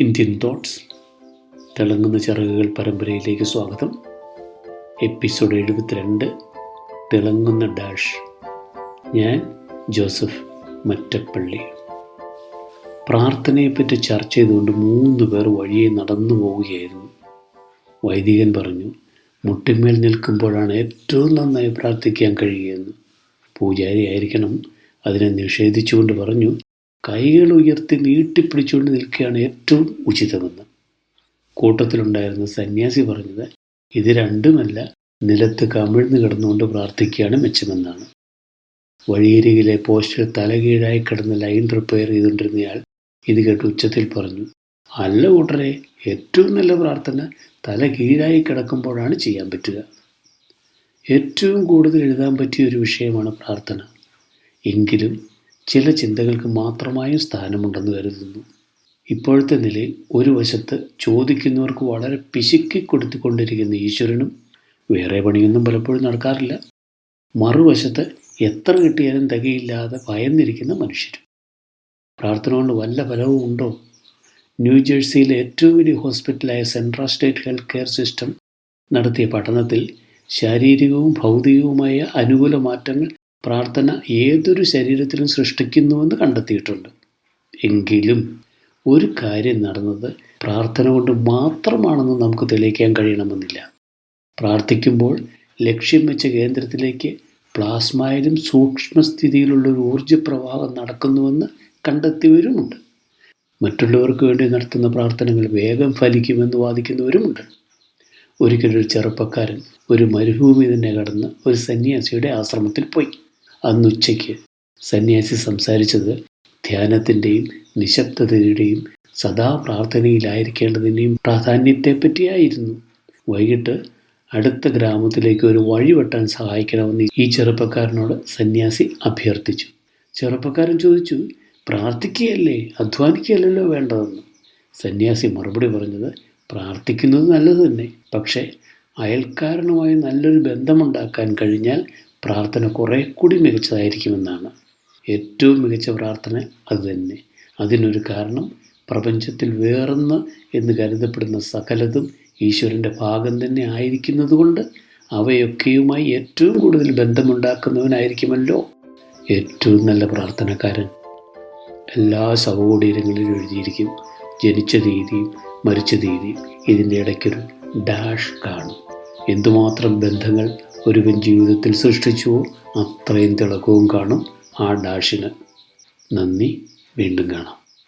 Indian thoughts തിളങ്ങുന്ന ചിറകുകൾ പരമ്പരയിലേക്ക് സ്വാഗതം. എപ്പിസോഡ് എഴുപത്തിരണ്ട് തിളങ്ങുന്ന ഡാഷ് ഞാൻ ജോസഫ് മറ്റപ്പള്ളി. പ്രാർത്ഥനയെപ്പറ്റി ചർച്ച ചെയ്തുകൊണ്ട് മൂന്ന് പേർ വഴിയെ നടന്നു പോവുകയായിരുന്നു. വൈദികൻ പറഞ്ഞു മുട്ടിന്മേൽ നിൽക്കുമ്പോഴാണ് ഏറ്റവും നന്നായി പ്രാർത്ഥിക്കാൻ കഴിയുകയെന്ന്. പൂജാരി ആയിരിക്കണം അതിനെ നിഷേധിച്ചുകൊണ്ട് പറഞ്ഞു കൈകൾ ഉയർത്തി നീട്ടിപ്പിടിച്ചുകൊണ്ട് നിൽക്കുകയാണ് ഏറ്റവും ഉചിതമെന്ന്. കൂട്ടത്തിലുണ്ടായിരുന്ന സന്യാസി പറഞ്ഞത് ഇത് രണ്ടുമല്ല നിലത്ത് കമിഴ്ന്ന് കിടന്നുകൊണ്ട് പ്രാർത്ഥിക്കുകയാണ് മെച്ചമെന്നാണ്. വഴിയരികിലെ പോസ്റ്റിൽ തലകീഴായി കിടന്ന് ലൈൻ റിപ്പയർ ചെയ്തുകൊണ്ടിരുന്നയാൾ ഇത് കേട്ട് ഉച്ചത്തിൽ പറഞ്ഞു അല്ല കൂട്ടരെ ഏറ്റവും നല്ല പ്രാർത്ഥന തല കീഴായി കിടക്കുമ്പോഴാണ് ചെയ്യാൻ പറ്റുക. ഏറ്റവും കൂടുതൽ എഴുതാൻ പറ്റിയ ഒരു വിഷയമാണ് പ്രാർത്ഥന. എങ്കിലും ചില ചിന്തകൾക്ക് മാത്രമായും സ്ഥാനമുണ്ടെന്ന് കരുതുന്നു. ഇപ്പോഴത്തെ നിലയിൽ ഒരു വശത്ത് ചോദിക്കുന്നവർക്ക് വളരെ പിശുക്കി കൊടുത്തുകൊണ്ടിരിക്കുന്ന ഈശ്വരനും വേറെ പണിയൊന്നും പലപ്പോഴും നടക്കാറില്ല. മറുവശത്ത് എത്ര കിട്ടിയാലും തികയില്ലാതെ ഭയന്നിരിക്കുന്ന മനുഷ്യരും. പ്രാർത്ഥന കൊണ്ട് വല്ല ഫലവും ഉണ്ടോ? ന്യൂജേഴ്സിയിലെ ഏറ്റവും വലിയ ഹോസ്പിറ്റലായ central state health care system നടത്തിയ പഠനത്തിൽ ശാരീരികവും ഭൗതികവുമായ അനുകൂല മാറ്റങ്ങൾ പ്രാർത്ഥന ഏതൊരു ശരീരത്തിലും സൃഷ്ടിക്കുന്നുവെന്ന് കണ്ടെത്തിയിട്ടുണ്ട്. എങ്കിലും ഒരു കാര്യം നടന്നത് പ്രാർത്ഥന കൊണ്ട് മാത്രമാണെന്ന് നമുക്ക് തെളിയിക്കാൻ കഴിയണമെന്നില്ല. പ്രാർത്ഥിക്കുമ്പോൾ ലക്ഷ്യം വെച്ച കേന്ദ്രത്തിലേക്ക് പ്ലാസ്മയിലും സൂക്ഷ്മസ്ഥിതിയിലുള്ള ഒരു ഊർജപ്രവാഹം നടക്കുന്നുവെന്ന് കണ്ടെത്തിയവരുമുണ്ട്. മറ്റുള്ളവർക്ക് വേണ്ടി നടത്തുന്ന പ്രാർത്ഥനകൾ വേഗം ഫലിക്കുമെന്ന് വാദിക്കുന്നവരുമുണ്ട്. ഒരിക്കലൊരു ചെറുപ്പക്കാരൻ ഒരു മരുഭൂമി തന്നെ കടന്ന് ഒരു സന്യാസിയുടെ ആശ്രമത്തിൽ പോയി. അന്നുച്ചയ്ക്ക് സന്യാസി സംസാരിച്ചത് ധ്യാനത്തിന്റെയും നിശബ്ദതയുടെയും സദാ പ്രാർത്ഥനയിലായിരിക്കേണ്ടതിന്റെയും പ്രാധാന്യത്തെപ്പറ്റിയായിരുന്നു. വൈകിട്ട് അടുത്ത ഗ്രാമത്തിലേക്ക് ഒരു വഴി വെട്ടാൻ സഹായിക്കണമെന്ന് ഈ ചെറുപ്പക്കാരനോട് സന്യാസി അഭ്യർത്ഥിച്ചു. ചെറുപ്പക്കാരൻ ചോദിച്ചു പ്രാർത്ഥിക്കുകയല്ലേ? അധ്വാനിക്കുകയല്ലല്ലോ വേണ്ടതെന്ന്? സന്യാസി മറുപടി പറഞ്ഞത് പ്രാർത്ഥിക്കുന്നത് നല്ലത് തന്നെ. പക്ഷേ അയൽക്കാരനുമായി നല്ലൊരു ബന്ധമുണ്ടാക്കാൻ കഴിഞ്ഞാൽ പ്രാർത്ഥന കുറേ കൂടി മികച്ചതായിരിക്കുമെന്നാണ്. ഏറ്റവും മികച്ച പ്രാർത്ഥന അതുതന്നെ അതിനൊരു കാരണം പ്രപഞ്ചത്തിൽ വേറൊന്ന് എന്ന് കരുതപ്പെടുന്ന സകലതും ഈശ്വരന്റെ ഭാഗം തന്നെ ആയിരിക്കുന്നതുകൊണ്ട് അവയൊക്കെയുമായി ഏറ്റവും കൂടുതൽ ബന്ധമുണ്ടാക്കുന്നവനായിരിക്കുമല്ലോ ഏറ്റവും നല്ല പ്രാർത്ഥനക്കാരൻ. എല്ലാ ശവകുടീരങ്ങളിലും എഴുതിയിരിക്കും ജനിച്ച തീയതിയും മരിച്ച തീയതിയും ഇതിന്റെ ഇടയ്ക്കൊരു ഡാഷ് കാണും. എന്തുമാത്രം ബന്ധങ്ങൾ ഒരുവൻ ജീവിതത്തിൽ സൃഷ്ടിച്ചുവോ അത്രയും തിളക്കവും കാണും ആ ഡാഷിന്. നന്ദി വീണ്ടും കാണാം.